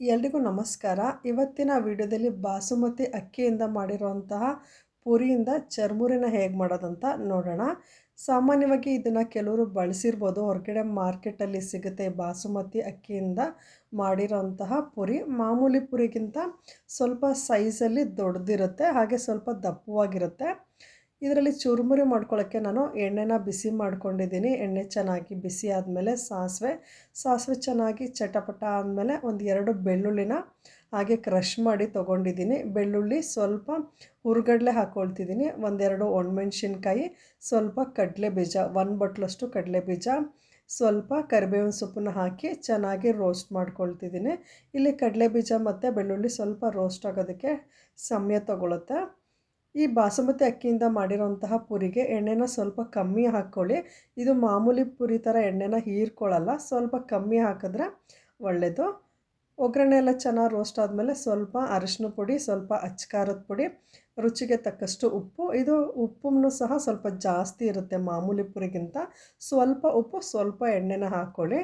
ಎಲ್ರಿಗೂ ನಮಸ್ಕಾರ. ಇವತ್ತಿನ ವಿಡಿಯೋದಲ್ಲಿ ಬಾಸುಮತಿ ಅಕ್ಕಿಯಿಂದ ಮಾಡಿರುವಂತಹ ಪುರಿಯಿಂದ ಚರ್ಮುರಿನ ಹೇಗೆ ಮಾಡೋದಂತ ನೋಡೋಣ. ಸಾಮಾನ್ಯವಾಗಿ ಇದನ್ನು ಕೆಲವರು ಬಳಸಿರ್ಬೋದು. ಹೊರಗಡೆ ಮಾರ್ಕೆಟಲ್ಲಿ ಸಿಗುತ್ತೆ ಬಾಸುಮತಿ ಅಕ್ಕಿಯಿಂದ ಮಾಡಿರೋಂತಹ ಪುರಿ. ಮಾಮೂಲಿ ಪುರಿಗಿಂತ ಸ್ವಲ್ಪ ಸೈಜಲ್ಲಿ ದೊಡ್ಡದಿರುತ್ತೆ, ಹಾಗೆ ಸ್ವಲ್ಪ ದಪ್ಪವಾಗಿರುತ್ತೆ. ಇದರಲ್ಲಿ ಚುರುಮುರಿ ಮಾಡ್ಕೊಳ್ಳೋಕ್ಕೆ ನಾನು ಎಣ್ಣೆನ ಬಿಸಿ ಮಾಡ್ಕೊಂಡಿದ್ದೀನಿ. ಎಣ್ಣೆ ಚೆನ್ನಾಗಿ ಬಿಸಿ ಆದಮೇಲೆ ಸಾಸಿವೆ. ಸಾಸಿವೆ ಚೆನ್ನಾಗಿ ಚಟಪಟ ಆದಮೇಲೆ ಒಂದು ಎರಡು ಬೆಳ್ಳುಳ್ಳಿನ ಹಾಗೆ ಕ್ರಷ್ ಮಾಡಿ ತೊಗೊಂಡಿದ್ದೀನಿ. ಬೆಳ್ಳುಳ್ಳಿ ಸ್ವಲ್ಪ ಹುರುಗಡಲೆ ಹಾಕ್ಕೊಳ್ತಿದ್ದೀನಿ ಒಂದೆರಡು ಒಣಮೆಣ್ಸಿನ್ಕಾಯಿ, ಸ್ವಲ್ಪ ಕಡಲೆ ಬೀಜ, ಒಂದು ಬಟ್ಲಷ್ಟು ಕಡಲೆ ಬೀಜ, ಸ್ವಲ್ಪ ಕರಿಬೇವಿನ ಸೊಪ್ಪನ್ನ ಹಾಕಿ ಚೆನ್ನಾಗಿ ರೋಸ್ಟ್ ಮಾಡ್ಕೊಳ್ತಿದ್ದೀನಿ. ಇಲ್ಲಿ ಕಡಲೆ ಬೀಜ ಮತ್ತು ಬೆಳ್ಳುಳ್ಳಿ ಸ್ವಲ್ಪ ರೋಸ್ಟ್ ಆಗೋದಕ್ಕೆ ಸಮಯ ತಗೊಳುತ್ತೆ. ಈ ಬಾಸುಮತಿ ಅಕ್ಕಿಯಿಂದ ಮಾಡಿರೋಂತಹ ಪುರಿಗೆ ಎಣ್ಣೆನ ಸ್ವಲ್ಪ ಕಮ್ಮಿ ಹಾಕ್ಕೊಳ್ಳಿ ಇದು ಮಾಮೂಲಿ ಪುರಿ ಥರ ಎಣ್ಣೆನ ಹೀರ್ಕೊಳ್ಳಲ್ಲ, ಸ್ವಲ್ಪ ಕಮ್ಮಿ ಹಾಕಿದ್ರೆ ಒಳ್ಳೆಯದು ಒಗ್ಗರಣೆ ಎಲ್ಲ ಚೆನ್ನಾಗಿ ರೋಸ್ಟ್ ಆದಮೇಲೆ ಸ್ವಲ್ಪ ಅರಿಶಿನ ಪುಡಿ, ಸ್ವಲ್ಪ ಅಚ್ಕಾರದ ಪುಡಿ, ರುಚಿಗೆ ತಕ್ಕಷ್ಟು ಉಪ್ಪು. ಇದು ಉಪ್ಪನ್ನು ಸಹ ಸ್ವಲ್ಪ ಜಾಸ್ತಿ ಇರುತ್ತೆ ಮಾಮೂಲಿ ಪುರಿಗಿಂತ. ಸ್ವಲ್ಪ ಉಪ್ಪು, ಸ್ವಲ್ಪ ಎಣ್ಣೆನ ಹಾಕ್ಕೊಳ್ಳಿ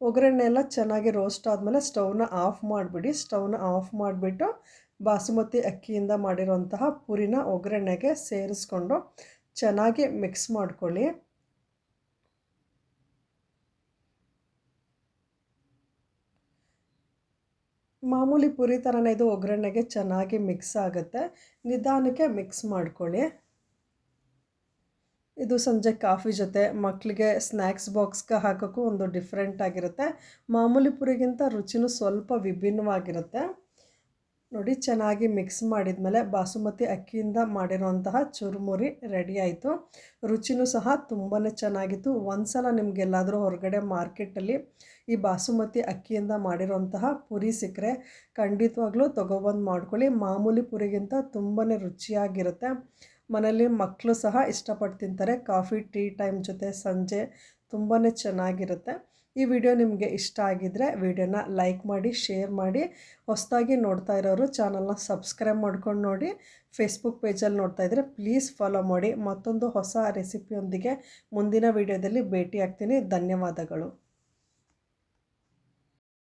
ಒಗ್ಗರಣೆ ಎಲ್ಲ ಚೆನ್ನಾಗಿ ರೋಸ್ಟ್ ಆದಮೇಲೆ ಸ್ಟವ್ನ ಆಫ್ ಮಾಡಿಬಿಡಿ. ಸ್ಟವ್ನ ಆಫ್ ಮಾಡಿಬಿಟ್ಟು ಬಾಸುಮತಿ ಅಕ್ಕಿಯಿಂದ ಮಾಡಿರುವಂತಹ ಪುರಿನ ಒಗ್ಗರಣೆಗೆ ಸೇರಿಸ್ಕೊಂಡು ಚೆನ್ನಾಗಿ ಮಿಕ್ಸ್ ಮಾಡ್ಕೊಳ್ಳಿ. ಮಾಮೂಲಿ ಪುರಿ ಥರನೇ ಇದು ಒಗ್ಗರಣೆಗೆ ಚೆನ್ನಾಗಿ ಮಿಕ್ಸ್ ಆಗುತ್ತೆ. ನಿಧಾನಕ್ಕೆ ಮಿಕ್ಸ್ ಮಾಡ್ಕೊಳ್ಳಿ. ಇದು ಸಂಜೆ ಕಾಫಿ ಜೊತೆ ಮಕ್ಕಳಿಗೆ ಸ್ನ್ಯಾಕ್ಸ್ ಬಾಕ್ಸ್ಗೆ ಹಾಕೋಕ್ಕೂ ಒಂದು ಡಿಫ್ರೆಂಟ್ ಆಗಿರುತ್ತೆ. ಮಾಮೂಲಿ ಪುರಿಗಿಂತ ರುಚಿನೂ ಸ್ವಲ್ಪ ವಿಭಿನ್ನವಾಗಿರುತ್ತೆ. ನೋಡಿ, ಚೆನ್ನಾಗಿ ಮಿಕ್ಸ್ ಮಾಡಿದ್ಮೇಲೆ ಬಾಸುಮತಿ ಅಕ್ಕಿಯಿಂದ ಮಾಡಿರೋಂತಹ ಚುರುಮುರಿ ರೆಡಿ ಆಯಿತು. ರುಚಿನೂ ಸಹ ತುಂಬಾ ಚೆನ್ನಾಗಿತ್ತು. ಒಂದು ಸಲ ನಿಮಗೆಲ್ಲಾದರೂ ಹೊರಗಡೆ ಮಾರ್ಕೆಟಲ್ಲಿ ಈ ಬಾಸುಮತಿ ಅಕ್ಕಿಯಿಂದ ಮಾಡಿರೋಂತಹ ಪುರಿ ಸಿಕ್ಕರೆ ಖಂಡಿತವಾಗ್ಲೂ ತೊಗೊಬಂದು ಮಾಡ್ಕೊಳ್ಳಿ. ಮಾಮೂಲಿ ಪುರಿಗಿಂತ ತುಂಬಾ ರುಚಿಯಾಗಿರುತ್ತೆ. ಮನೇಲಿ ಮಕ್ಕಳು ಸಹ ಇಷ್ಟಪಟ್ಟು ತಿಂತಾರೆ. ಕಾಫಿ, ಟೀ ಟೈಮ್ ಜೊತೆ ಸಂಜೆ ತುಂಬಾ ಚೆನ್ನಾಗಿರುತ್ತೆ. ಈ ವಿಡಿಯೋ ನಿಮಗೆ ಇಷ್ಟ ಆಗಿದ್ದರೆ ವಿಡಿಯೋನ ಲೈಕ್ ಮಾಡಿ, ಶೇರ್ ಮಾಡಿ. ಹೊಸದಾಗಿ ನೋಡ್ತಾ ಇರೋರು ಚಾನಲ್ನ ಸಬ್ಸ್ಕ್ರೈಬ್ ಮಾಡ್ಕೊಂಡು ನೋಡಿ. ಫೇಸ್ಬುಕ್ ಪೇಜಲ್ಲಿ ನೋಡ್ತಾ ಇದ್ದರೆ ಪ್ಲೀಸ್ ಫಾಲೋ ಮಾಡಿ. ಮತ್ತೊಂದು ಹೊಸ ರೆಸಿಪಿಯೊಂದಿಗೆ ಮುಂದಿನ ವಿಡಿಯೋದಲ್ಲಿ ಭೇಟಿ ಆಗ್ತೀನಿ ಧನ್ಯವಾದಗಳು.